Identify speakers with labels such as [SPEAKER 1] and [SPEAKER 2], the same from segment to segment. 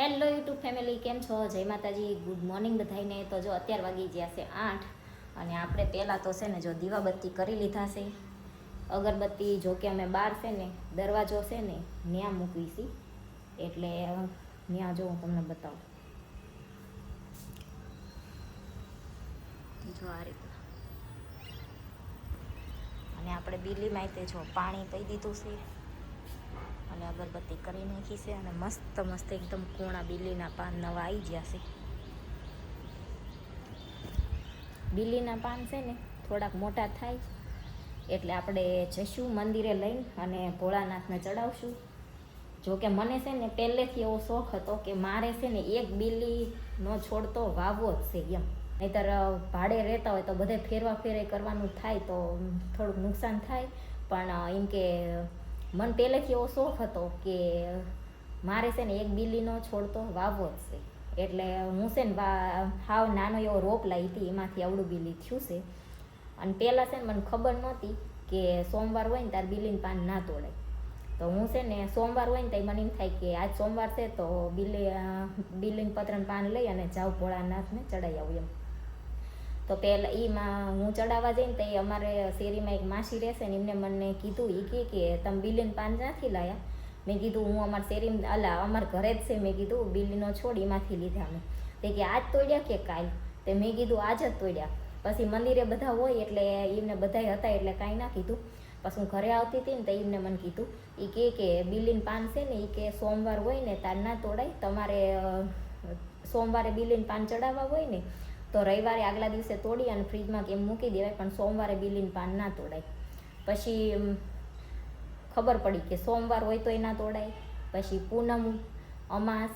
[SPEAKER 1] Hello YouTube family કેમ છો? જય માતાજી. ગુડ મોર્નિંગ બધાઈને તો જો અત્યાર વાગી ગયા છે આઠ અને આપણે પહેલાં તો છે ને જો દીવાબત્તી કરી લીધા છે. અગરબત્તી જો કે અમે બહાર છે ને, દરવાજો છે ને ત્યાં મૂકવી છે. એટલે ત્યાં જો હું તમને બતાવું. જો આ રીતના અને આપણે બીલીમાં તે જો પાણી પી દીધું છે. અગરબત્તી કરી નાખી છે અને મસ્ત મસ્ત એકદમ કોણા બિલીના પાન નવા આવી ગયા છે. બિલીના પાન છે ને થોડાક મોટા થાય એટલે આપણે જઈશું મંદિરે લઈને અને ભોળાનાથને ચડાવશું. જો કે મને છે ને પહેલેથી એવો શોખ હતો કે મારે છે ને એક બિલીનો છોડ તો વાવવો જ છે એમ. નહીતર ભાડે રહેતા હોય તો બધે ફેરવા ફેરે કરવાનું થાય તો થોડુંક નુકસાન થાય. પણ એમ કે મને પહેલેથી એવો શોખ હતો કે મારે છે ને એક બિલીનો છોડ તો વાવવો જ છે. એટલે હું છે ને હાવ નાનો એવો રોપ લાવી હતી, એમાંથી આવડું બિલી થયું છે. અને પહેલાં છે ને મને ખબર નહોતી કે સોમવાર હોય ને ત્યારે બિલીન પાન ના તોડાય. તો હું છે ને સોમવાર હોય ને તો મને એમ થાય કે આજ સોમવાર છે તો બિલી બિલીન પત્રનું પાન લઈ અને જાઉં ભોળાનાથને ચડાવી આવું એમ. તો પહેલાં એમાં હું ચડાવવા જઈને તો એ અમારે શેરીમાં એક માસી રહેશે ને એમને મને કીધું એ કે કે તમે બિલીન પાન નથી લાયા? મેં કીધું, હું અમારા શેરીમાં, અલા, અમારા ઘરે જ છે. મેં કીધું બિલ્લીનો છોડ એમાંથી લીધા મેં તે કે, આજ તોડ્યા કે કાલ? તે મેં કીધું, આજ જ તોડ્યા. પછી મંદિરે બધા હોય એટલે એમને બધા હતા એટલે કાંઈ ના કીધું. પછી હું ઘરે આવતી હતી ને તો એમને મને કીધું એ કહે કે બિલીન પાન છે ને એ કે સોમવાર હોય ને તાર ના તોડાય. તમારે સોમવારે બિલીન પાન ચડાવવા હોય ને તો રવિવારે આગલા દિવસે તોડી અને ફ્રીજમાં કેમ મૂકી દેવાય, પણ સોમવારે બિલીન પાન ના તોડાય. પછી ખબર પડી કે સોમવાર હોય તો ના તોડાય. પછી પૂનમ, અમાસ,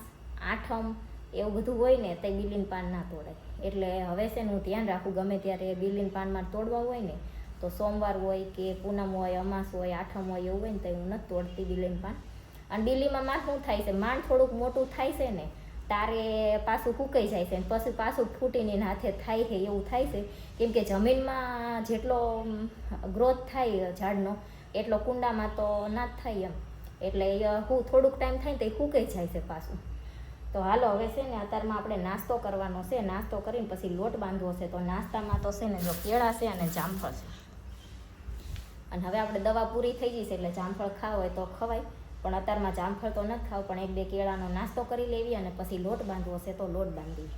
[SPEAKER 1] આઠમ એવું બધું હોય ને તે બિલીન પાન ના તોડાય. એટલે હવે છે હું ધ્યાન રાખું, ગમે ત્યારે બિલીન પાનમાં તોડવા હોય ને, તો સોમવાર હોય કે પૂનમ હોય, અમાસ હોય, આઠમ હોય એવું હોય ને તો હું નથી તોડતી બિલીન પાન. અને બિલીમાં માથું થાય છે? માંડ થોડુંક મોટું થાય છે ને તારે પાછું ફૂંકાઈ જાય છે પછી પાછું ફૂટીને હાથે થાય છે, એવું થાય છે. કેમ કે જમીનમાં જેટલો ગ્રોથ થાય ઝાડનો, એટલો કુંડામાં તો ના જ થાય એમ. એટલે હું થોડુંક ટાઈમ થાય તો એ ફૂંકાઈ જાય છે પાછું. તો હાલો, હવે છે ને અત્યારમાં આપણે નાસ્તો કરવાનો છે. નાસ્તો કરીને પછી લોટ બાંધવો છે. તો નાસ્તામાં તો છે ને જો કેળા છે અને જામફળ છે. અને હવે આપણે દવા પૂરી થઈ છે એટલે જામફળ ખાવ હોય તો ખવાય. પણ અત્યારમાં જામફળ તો નથી ખાવ, પણ એક બે કેળાનો નાસ્તો કરી લેવી અને પછી લોટ બાંધવો છે તો લોટ બાંધી.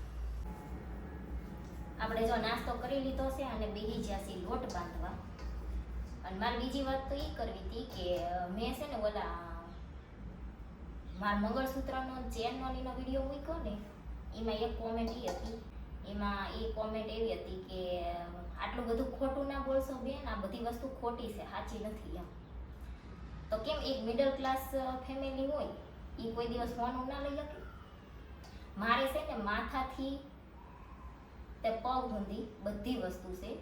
[SPEAKER 1] આપણે જો નાસ્તો કરી લીધો છે અને બેહી જ્યાંથી લોટ બાંધવા. અને મારે બીજી વાત તો એ કરવી હતી કે મેં છે ને ઓલા, મારા મંગળસૂત્રનો ચેન એનો વીડિયો મૂક્યો ને, એમાં એક કોમેન્ટ એ હતી. એમાં એ કોમેન્ટ એવી હતી કે આટલું બધું ખોટું ના બોલશો બેન, આ બધી વસ્તુ ખોટી છે, સાચી નથી એમ. તો કેમ એક મિડલ ક્લાસ ફેમિલી હોય, એ કોઈ દિવસ ફોન ના લઈ શકે? મારે છે ને માથાથી તે પગ સુધી બધી વસ્તુ છે,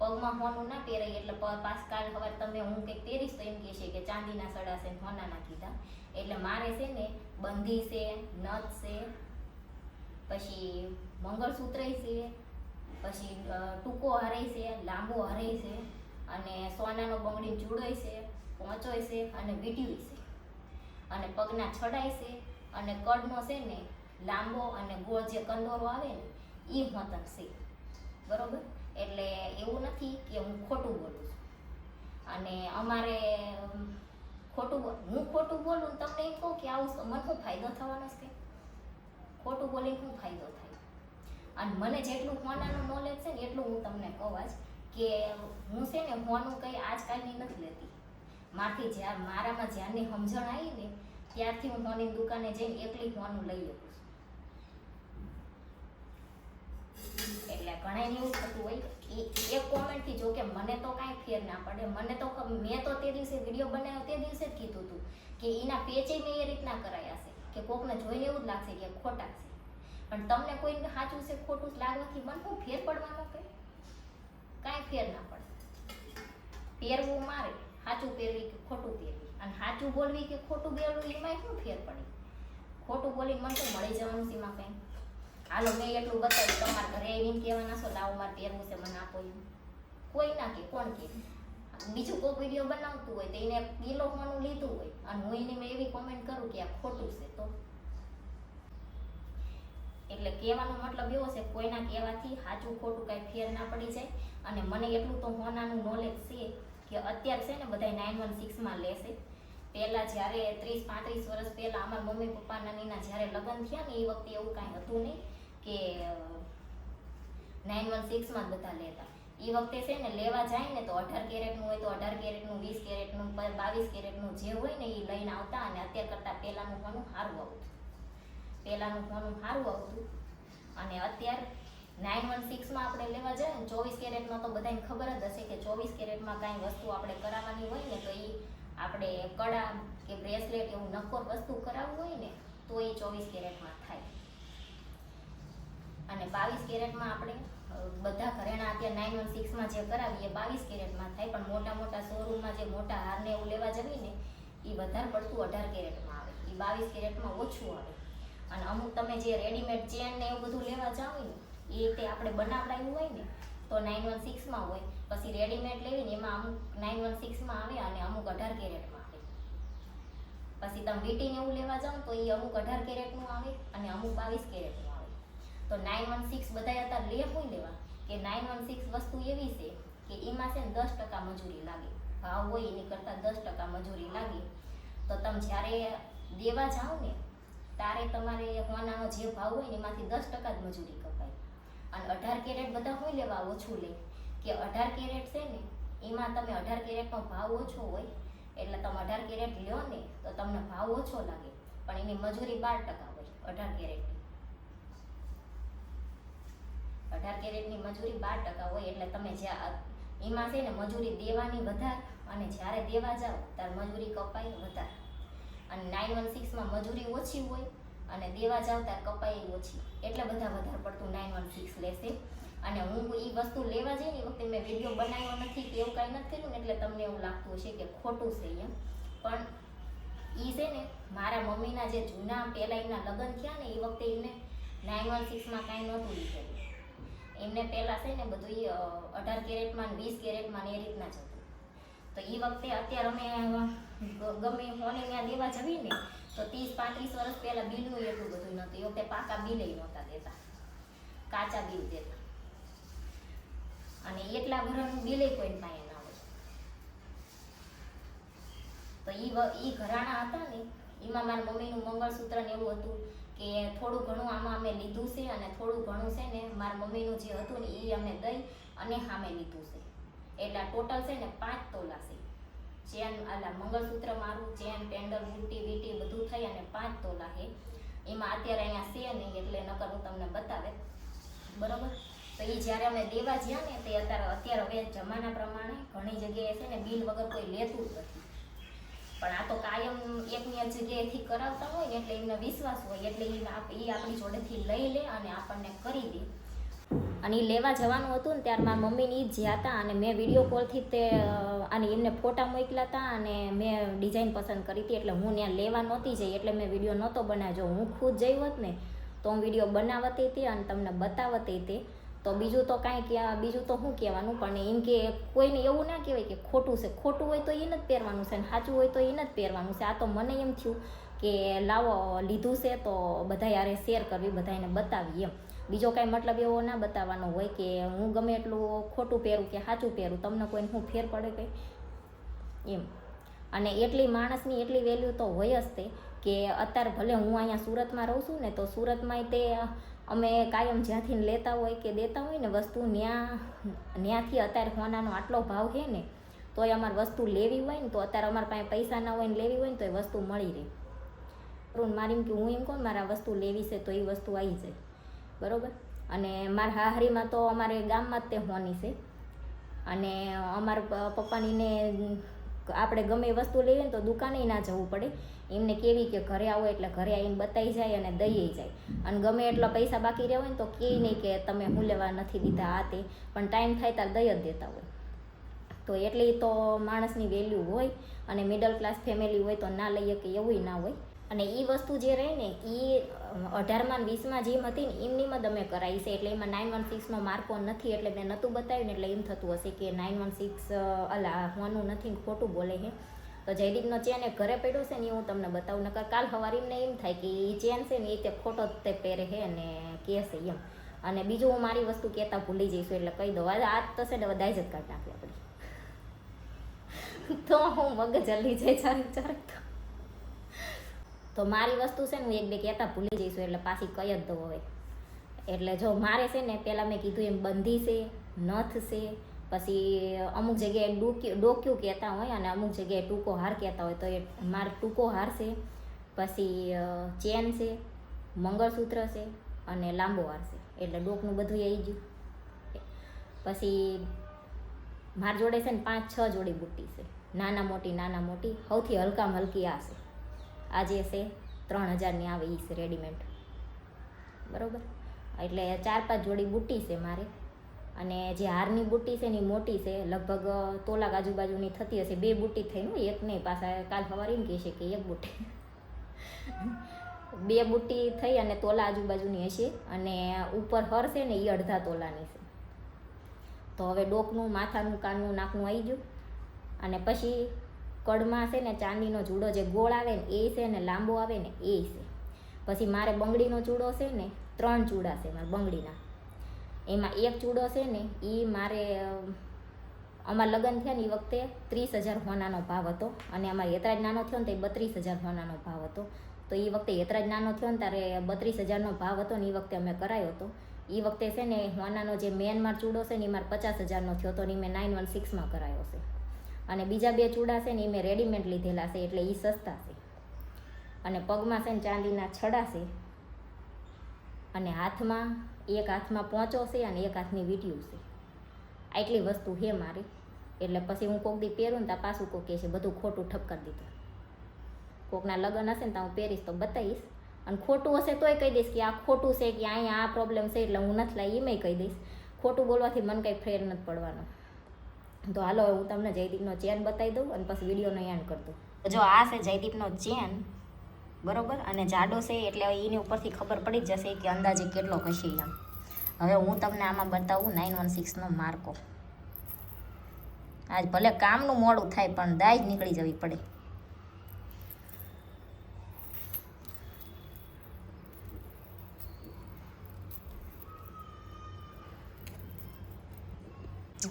[SPEAKER 1] પગમાં હોનું ના પહેરાય, એટલે પાસ કાલ સવારે તમે હું કંઈક પહેરીશ તો એમ કહેશે કે ચાંદીના સડા છે હોનાના કીધા. એટલે મારે છે ને બંધી છે, નથ છે, પછી મંગળસૂત્ર છે, પછી ટૂંકો હરાય છે, લાંબો હરાય છે, અને સોનાનો બંગડી ચૂડોય છે. પહોંચોય છે અને વીટ્યું છે અને પગના છડાય છે અને કડનો છે ને લાંબો અને ગોળ જે કંદોરો આવે ને એ હોતન છે. બરોબર? એટલે એવું નથી કે હું ખોટું બોલું છું. અને અમારે ખોટું બોલ- હું ખોટું બોલું તમને એમ કહું કે આવું મને શું ફાયદો થવાનો છે? ખોટું બોલીને શું ફાયદો થાય? અને મને જેટલું હોનાનું નોલેજ છે ને એટલું હું તમને કહું જ કે હું છે ને હોનું કંઈ આજકાલની નથી લેતી. મારથી જ્યાં મારામાં જ્યારની સમજણ આવી ને, ત્યારથી હું હોની દુકાને જઈને એકલી હોનું લઈ લઉં એટલે ઘણા એવું થતું હોય એ એક કોમેન્ટથી જો કે મને તો કાંઈ ફેર ના પડે. મને તો મેં તો તે દિવસે વીડિયો બનાવ્યો, તે દિવસે જ કીધું હતું કે એના પેચે મેં એ રીતના કરાયા છે કે કોકને જોઈને એવું જ લાગશે કે ખોટા છે. પણ તમને કોઈને સાચું છે, ખોટું લાગવાથી મને શું ફેર પડવાનો કે કાંઈ ફેર ના પડે. પહેરવું મારે. સાચું પહેરવી કે ખોટું પહેરવી? અને સાચું બોલવી કે ખોટું બોલવું એમાં શું ફેર પડે? ખોટું બોલીને મને તો મળી જવાનું છે એમાં કંઈ. હાલો, મેં એટલું બતાવ્યું તમારા ઘરે એમ કહેવાના છો, લાવો, મારે પહેરવું છે, મને આપો એમ. કોઈ ના કે કોણ કે બીજું કોઈ વીડિયો બનાવતું હોય તો એને કિલો હોનું લીધું હોય. અને હું એને મેં એવી કોમેન્ટ કરું કે આ ખોટું છે તો. એટલે કહેવાનો મતલબ એવો છે, કોઈના કહેવાથી સાચું ખોટું કાંઈ ફેર ના પડી જાય. અને મને એટલું તો હોનાનું નોલેજ છે કે અત્યારે છે ને બધા નાઇન વન સિક્સમાં લેશે. પહેલાં જ્યારે ત્રીસ, પાંત્રીસ વર્ષ પહેલાં અમારા મમ્મી, પપ્પા, નાનીના જ્યારે લગ્ન થયા ને એ વખતે એવું કાંઈ હતું નહીં કે નાઇન વન સિક્સમાં જ બધા લેતા. એ વખતે છે ને લેવા જાય ને તો અઢાર કેરેટનું હોય તો અઢાર કેરેટનું વીસ કેરેટનું બાવીસ કેરેટનું જે હોય ને એ લઈને આવતા અને અત્યાર કરતાં પહેલાંનું ઘણું સારું આવતું. પહેલાંનું ઘણું સારું આવતું. અને અત્યારે નાઇન વન સિક્સમાં આપણે લેવા જઈએ ને ચોવીસ કેરેટમાં તો બધાને ખબર જ હશે કે ચોવીસ કેરેટમાં કાંઈ વસ્તુ આપણે કરાવવાની હોય ને તો એ આપણે કડા કે બ્રેસલેટ એવું નક્કોર વસ્તુ કરાવવું હોય ને તો એ ચોવીસ કેરેટમાં થાય. અને બાવીસ કેરેટમાં આપણે બધા ઘરેણા અત્યારે નાઇન વન સિક્સમાં જે કરાવીએ બાવીસ કેરેટમાં થાય, પણ મોટા મોટા શોરૂમમાં જે મોટા હારને એવું લેવા જવી ને એ વધારે પડતું અઢાર કેરેટમાં આવે. એ બાવીસ કેરેટમાં ઓછું આવે. અને અમુક તમે જે રેડીમેડ ચેન ને એવું બધું લેવા જાવ ને એ તે આપણે બનાવડાવ્યું હોય ને, તો નાઇન વન સિક્સમાં હોય. પછી રેડીમેડ લેવીને એમાં અમુક નાઇન વન સિક્સમાં આવે અને અમુક અઢાર કેરેટમાં આવે. પછી તમે વીટીને એવું લેવા જાઓ તો એ અમુક અઢાર કેરેટનું આવે અને અમુક બાવીસ કેરેટનું આવે. તો નાઇન વન સિક્સ બધા અત્યારે લે હોય લેવા કે નાઇન વન સિક્સ વસ્તુ એવી છે કે એમાં છે ને દસ ટકા મજૂરી લાગે. ભાવ હોય એની કરતાં દસ ટકા મજૂરી લાગે. તો તમે જ્યારે દેવા જાઓ ને, તારે તમારે હોનાનો જે ભાવ હોય ને એમાંથી દસ ટકા જ મજૂરી કપાય અને અઢાર કેરેટ બધા હોય લેવા ઓછું લે. કે અઢાર કેરેટ છે ને, એમાં તમે અઢાર કેરેટનો ભાવ ઓછો હોય, એટલે તમે અઢાર કેરેટ લ્યો ને, તો તમને ભાવ ઓછો લાગે. પણ એની મજૂરી બાર ટકા હોય, અઢાર કેરેટની. અઢાર કેરેટની મજૂરી બાર ટકા હોય, એટલે તમે જ્યાં એમાં છે ને, મજૂરી દેવાની વધારે, અને જ્યારે દેવા જાઓ, ત્યારે મજૂરી કપાય વધારે. અને નાઇન વન સિક્સમાં મજૂરી ઓછી હોય અને દેવા જાવ ત્યારે કપાઈ ઓછી. એટલે બધા વધારે પડતું નાઇન વન સિક્સ લેશે. અને હું એ વસ્તુ લેવા જઈ ને એ વખતે મેં વીડિયો બનાવ્યો નથી કે એવું કાંઈ નથી કર્યું એટલે તમને એવું લાગતું હશે કે ખોટું છે એમ. પણ એ છે ને, મારા મમ્મીના જે જૂના પહેલાં એમના લગ્ન થયા ને એ વખતે એમને નાઇન વન સિક્સમાં કાંઈ નહોતું લીધેલું એમને પહેલાં છે ને બધું એ અઢાર કેરેટમાં વીસ કેરેટમાં એ રીતના જ હતું. તો એ વખતે અત્યારે અમે ગમે હોને ત્યાં દેવા જવી ને તો ત્રીસ, પાંત્રીસ વર્ષ પહેલાં બિલું એટલું બધું નહોતું. એ વખતે પાકા બિલે નહોતા દેતા. કાચા બિલ દેતા. અને એટલા ઘરનું બિલે કોઈ પાસે ના હોય. તો એ ઈ ઘરાણા હતા ને, એમાં મારા મમ્મીનું મંગળસૂત્ર ને એવું હતું કે થોડું ઘણું આમાં અમે લીધું છે અને થોડું ઘણું છે ને મારા મમ્મીનું જે હતું ને એ અમે દઈ અને સામે લીધું છે. એટલે ટોટલ છે ને પાંચ તોલા છે. ચેન, આલા મંગળસૂત્ર મારું, ચેન, પેન્ડલ બુટી વીટી બધું થઈ અને પાંચ તોલા છે એમાં અત્યારે અહીંયા છે નહીં એટલે નકર હું તમને બતાવે. બરોબર? તો એ જ્યારે અમે દેવા જ્યાં ને તે અત્યારે અત્યારે હવે જમાના પ્રમાણે ઘણી જગ્યાએ છે ને બિલ વગર કોઈ લેતું જ નથી. પણ આ તો કાયમ એકની એક જગ્યાએથી કરાવતા હોય એટલે એમને વિશ્વાસ હોય એટલે એ આપ- આપણી જોડેથી લઈ લે અને આપણને કરી દે. અને એ લેવા જવાનું હતું ને ત્યારે મારા મમ્મીને એ જ હતા અને મેં વીડિયો કોલથી તે અને એમને ફોટા મોકલા હતા અને મેં ડિઝાઇન પસંદ કરી હતી એટલે હું ત્યાં લેવા નહોતી જઈ એટલે મેં વીડિયો નહોતો બનાવ્યો. હું ખુદ જઈ હોત ને, તો હું વીડિયો બનાવતી હતી અને તમને બતાવતી હતી. તો બીજું તો કાંઈ કે બીજું તો શું કહેવાનું, પણ એમ કે કોઈને એવું ના કહેવાય કે ખોટું છે. ખોટું હોય તો એને જ પહેરવાનું છે અને સાચું હોય તો એને જ પહેરવાનું છે. આ તો મને એમ થયું કે લાવો, લીધું છે તો બધા યારે શેર કરવી બધાને બતાવી એમ. બીજો કાંઈ મતલબ એવો ના બતાવવાનો હોય કે હું ગમે એટલું ખોટું પહેરું કે સાચું પહેરું, તમને કોઈને હું ફેર પડે કંઈ? એમ. અને એટલી માણસની એટલી વેલ્યુ તો હોય જ તે કે અત્યારે ભલે હું અહીંયા સુરતમાં રહું છું ને, તો સુરતમાંય તે અમે કાયમ જ્યાંથી લેતા હોય કે દેતા હોય ને વસ્તુ ત્યાં ત્યાંથી અત્યારે હોનાનો આટલો ભાવ છે ને, તોય અમારે વસ્તુ લેવી હોય ને, તો અત્યારે અમારા પાસે પૈસા ના હોય ને લેવી હોય ને, તો એ વસ્તુ મળી રહે. મારી કે હું એમ કહું મારા વસ્તુ લેવી છે તો એ વસ્તુ આવી જાય. બરોબર? અને મારા હાહરીમાં તો અમારે ગામમાં જ તે હોની છે. અને અમારા પપ્પાનીને આપણે ગમે વસ્તુ લઈએ ને તો દુકાને ના જવું પડે. એમને કેવી કે ઘરે આવો એટલે ઘરે આવીને બતાવી જાય અને દઈએ જાય. અને ગમે એટલા પૈસા બાકી રહ્યા હોય ને તો કહે નહીં કે તમે હું લેવા નથી દીધા આ તે. પણ ટાઈમ થાય ત્યારે દઈ જ દેતા હોય. તો એટલી તો માણસની વેલ્યુ હોય અને મિડલ ક્લાસ ફેમિલી હોય તો ના લઈએ કે એવું ના હોય. અને એ વસ્તુ જે રહે ને એ અઢારમાં વીસમાં જેમ હતી ને એમની તમે કરાવી છે. એટલે એમાં નાઇન વન સિક્સનો માર્કો નથી, એટલે મેં નહોતું બતાવ્યું ને એટલે એમ થતું હશે કે નાઇન વન સિક્સ અલા હોવાનું નથી ખોટું બોલે છે તો જયદીપનો ચેન એ ઘરે પડ્યો છે ને એ હું તમને બતાવું, નકર કાલ સવારે એમને એમ થાય કે એ ચેન છે ને એ તે ખોટો જ તે પહેરે છે અને કહે છે એમ. અને બીજું હું મારી વસ્તુ કહેતા ભૂલી જઈશું, એટલે કહી દઉં. આજ તો છે ને બધા જ કાઢી નાખવી આપણી તો હું મગજ જલ્દી જાય, ચારે ચારે તો. મારી વસ્તુ છે ને હું એક બે કહેતા ભૂલી જઈશું એટલે પાછી કહી જ દઉં હવે. એટલે જો મારે છે ને પહેલાં મેં કીધું એમ બંધી છે, નથ છે, પછી અમુક જગ્યાએ ડોક્યું ડોક્યું કહેતા હોય અને અમુક જગ્યાએ ટૂંકો હાર કહેતા હોય તો એ મારે ટૂંકો હાર છે, પછી ચેન છે, મંગળસૂત્ર છે અને લાંબો હાર છે. એટલે ડોકનું બધું આવી ગયું. પછી મારી જોડે છે ને પાંચ, છ જોડી બુટ્ટી છે. નાના મોટી નાના મોટી, સૌથી હલકામાં હલકી આ છે. આ જે છે ત્રણ હજારની આવે એ છે રેડીમેડ બરોબર? એટલે ચાર પાંચ જોડી બુટ્ટી છે મારે. અને જે હારની બુટ્ટી છે ને મોટી છે, લગભગ તોલાક આજુબાજુની થતી હશે. બે બુટ્ટી થઈને ને એક નહીં, પાછા કાલ સવારે એમ કહેશે કે એક બુટ્ટી. બે બુટ્ટી થઈ અને તોલા આજુબાજુની હશે અને ઉપર હર છે ને એ અડધા તોલાની છે. તો હવે ડોકનું, માથાનું, કાનનું, નાકનું આવી ગયું. અને પછી કડમાં છે ને ચાંદીનો ચૂડો જે ગોળ આવે ને એ છે ને લાંબો આવે ને એ છે. પછી મારે બંગડીનો ચૂડો છે ને ત્રણ ચૂડા છે મારા બંગડીના. એમાં એક ચૂડો છે ને એ મારે અમારા લગ્ન થયા ને એ વખતે ત્રીસ હજાર હોનાનો ભાવ હતો અને અમારે યતરાજ નાનો થયો ને તો એ બત્રીસ હજાર હોનાનો ભાવ હતો. તો એ વખતે યતરાજ નાનો થયો ને ત્યારે બત્રીસ હજારનો ભાવ હતો ને એ વખતે અમે કરાયો હતો. એ વખતે છે ને હોનાનો જે મેન માર ચૂડો છે ને એ મારે પચાસ હજારનો થયો હતો ને મેં નાઇન વન સિક્સમાં કરાયો છે. અને બીજા બે ચૂડા છે ને એ મેં રેડીમેડ લીધેલા છે, એટલે એ સસ્તા છે. અને પગમાં છે ને ચાંદીના છડા છે. અને હાથમાં, એક હાથમાં પહોંચો છે અને એક હાથની વીંટીયું છે. આટલી વસ્તુ છે મારી. એટલે પછી હું કોક દી પહેરું ને ત્યાં પાછું કોક કહે છે, બધું ખોટું ઠપકાર દીધું. કોકના લગ્ન હશે ને ત્યાં હું પહેરીશ તો બતાવીશ. અને ખોટું હશે તોય કહી દઈશ કે આ ખોટું છે કે અહીંયા આ પ્રોબ્લેમ છે એટલે હું નથી લાવી એમાંય કહી દઈશ. ખોટું બોલવાથી મને કંઈ ફેર નથી પડવાનો. તો હાલો, હું તમને જયદીપનો ચેન બતાવી દઉં અને પછી વિડીયોનો એન્ડ કરી દઉં. જો આ છે જયદીપનો ચેન, બરોબર? અને જાડો છે એટલે એની ઉપરથી ખબર પડી જ જશે કે અંદાજે કેટલો હશે એમ. હવે હું તમને આમાં બતાવું નાઇન વન સિક્સનો માર્કો. આજ ભલે કામનું મોડું થાય, પણ દાય નીકળી જવી પડે.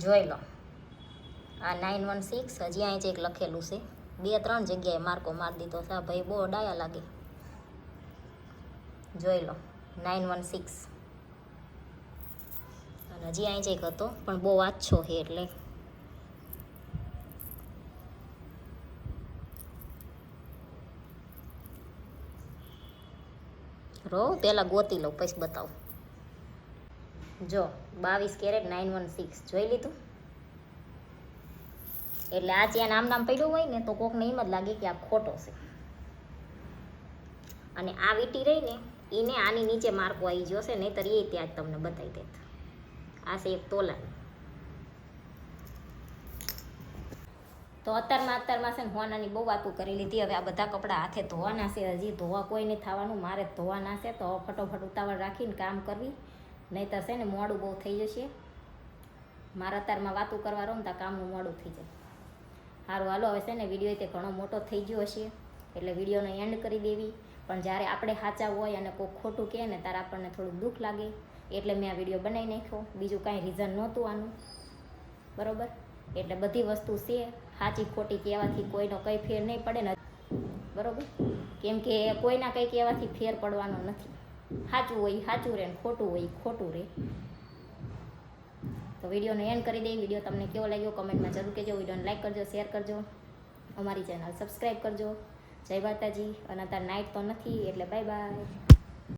[SPEAKER 1] જોઈ લો. આ નાઇન વન સિક્સ હજી અહીં જ એક લખેલું છે. બે ત્રણ જગ્યાએ માર્કો મારી દીધો છે. આ ભાઈ બહુ ડાયા લાગે. જોઈ લો. નાઇન વન સિક્સ અને હજી અહીં જ એક હતો, પણ બહુ આછો છે એટલે. રો પહેલાં ગોતી લઉં, પછી બતાવું. જો, બાવીસ કેરેટ નાઇન વન સિક્સ જોઈ લીધું? એટલે આ ચેન આમ નામ પડ્યું હોય ને, તો કોકને એમ જ લાગે કે આ ખોટો છે. અને આ વીટી રહી ને એને આની નીચે માર્કો આવી ગયો છે, નહીતર એ ત્યાં જ તમને બતાવી દેત. આ છે એક તોલા તો અત્યારમાં અત્યારમાં છે ને, હોનાની બહુ વાતું કરી લીધી. હવે આ બધા કપડાં હાથે ધોવાના છે, હજી ધોવા કોઈ નહીં થવાનું, મારે ધોવાના છે. તો ફટોફટ ઉતાવળ રાખીને કામ કરવી. નહીતર છે ને, મોડું બહુ થઈ જશે. મારા અત્યારમાં વાતું કરવા રહો ને, તો કામનું મોડું થઈ જાય. સારું હાલો, હવે છે ને વીડિયો તે ઘણો મોટો થઈ ગયો હશે, એટલે વિડીયોને એન્ડ કરી દેવી. પણ જ્યારે આપણે સાચા હોય અને કોઈ ખોટું કહે ને, ત્યારે આપણને થોડુંક દુઃખ લાગે. એટલે મેં આ વીડિયો બનાવી નાખ્યો. બીજું કાંઈ રીઝન નહોતું આનું. બરોબર? એટલે બધી વસ્તુ છે, સાચી, ખોટી કહેવાથી કોઈનો કંઈ ફેર નહીં પડે ને. બરોબર? કેમ કે કોઈના કંઈ કહેવાથી ફેર પડવાનો નથી. સાચું હોય, સાચું રહે ને ખોટું હોય, ખોટું રહે તો વિડીયોને એન્ડ કરી દઈ. વીડિયો તમને કેવો લાગ્યો કમેન્ટમાં જરૂર કહેજો. વિડીયોને લાઈક કરજો શેર કરજો. અમારી ચેનલ સબસ્ક્રાઈબ કરજો. જય માતાજી. અને અત્યારે નાઇટ તો નથી, એટલે બાય બાય